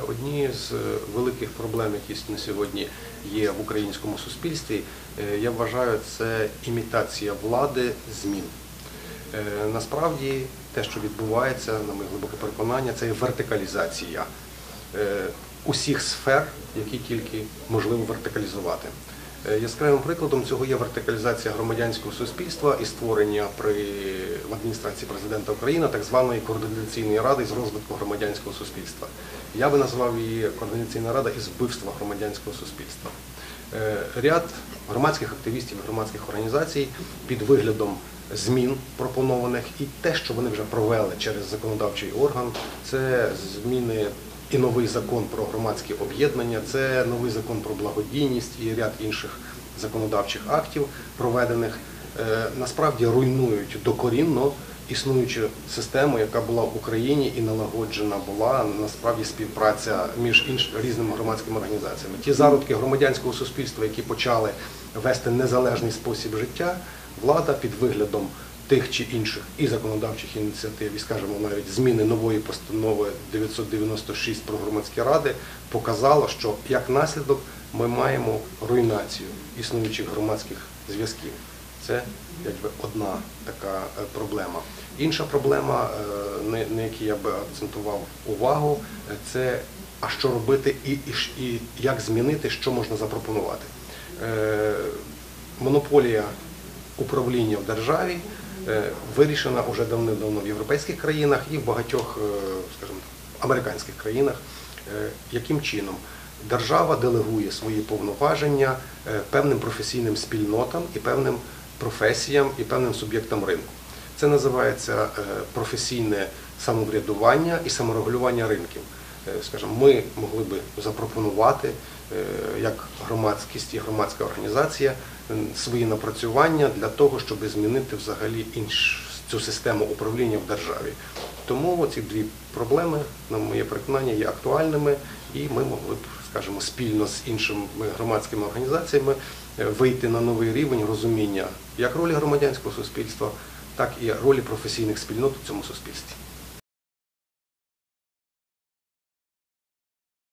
Одні з е, великих проблем, які на сьогодні є в українському суспільстві, е, я вважаю, це імітація влади змін. Е, Насправді те, що відбувається, на моє глибоке переконання, це вертикалізація усіх сфер, які тільки можливо вертикалізувати. Е, Яскравим прикладом цього є вертикалізація громадянського суспільства і створення при в адміністрації президента України так званої координаційної ради з розвитку громадянського суспільства. Я би назвав її координаційна рада із вбивства громадянського суспільства. Е, Ряд громадських активістів громадських організацій під виглядом змін пропонованих і те, що вони вже провели через законодавчий орган, це зміни і новий закон про громадські об'єднання, це новий закон про благодійність і ряд інших законодавчих актів, проведених, е, насправді руйнують докорінно існуючу систему, яка була в Україні і налагоджена була насправді співпраця між іншими різними громадськими організаціями. Ті зародки громадянського суспільства, які почали вести незалежний спосіб життя, влада під виглядом тих чи інших і законодавчих ініціатив, і скажімо, навіть зміни нової постанови 996 про громадські ради показала, що як наслідок ми маємо руйнацію існуючих громадських зв'язків. Це якби одна така е, проблема. Інша проблема, е, на- якій я би акцентував увагу, е, це а що робити і, і, і як змінити, що можна запропонувати. Монополія управління в державі вирішена вже давним-давно в європейських країнах і в багатьох, е, скажімо, американських країнах. Е, Яким чином держава делегує свої повноваження е, певним професійним спільнотам і певним професіям і певним суб'єктам ринку. Це називається е, професійне самоврядування і саморегулювання ринків. Е, Скажімо, ми могли би запропонувати е, як громадськість і громадська організація свої напрацювання для того, щоб змінити взагалі інш, цю систему управління в державі. Тому ці дві проблеми, на моє переконання, є актуальними, і ми могли б, скажімо, спільно з іншими громадськими організаціями е, вийти на новий рівень розуміння як ролі громадянського суспільства, так і ролі професійних спільнот у цьому суспільстві.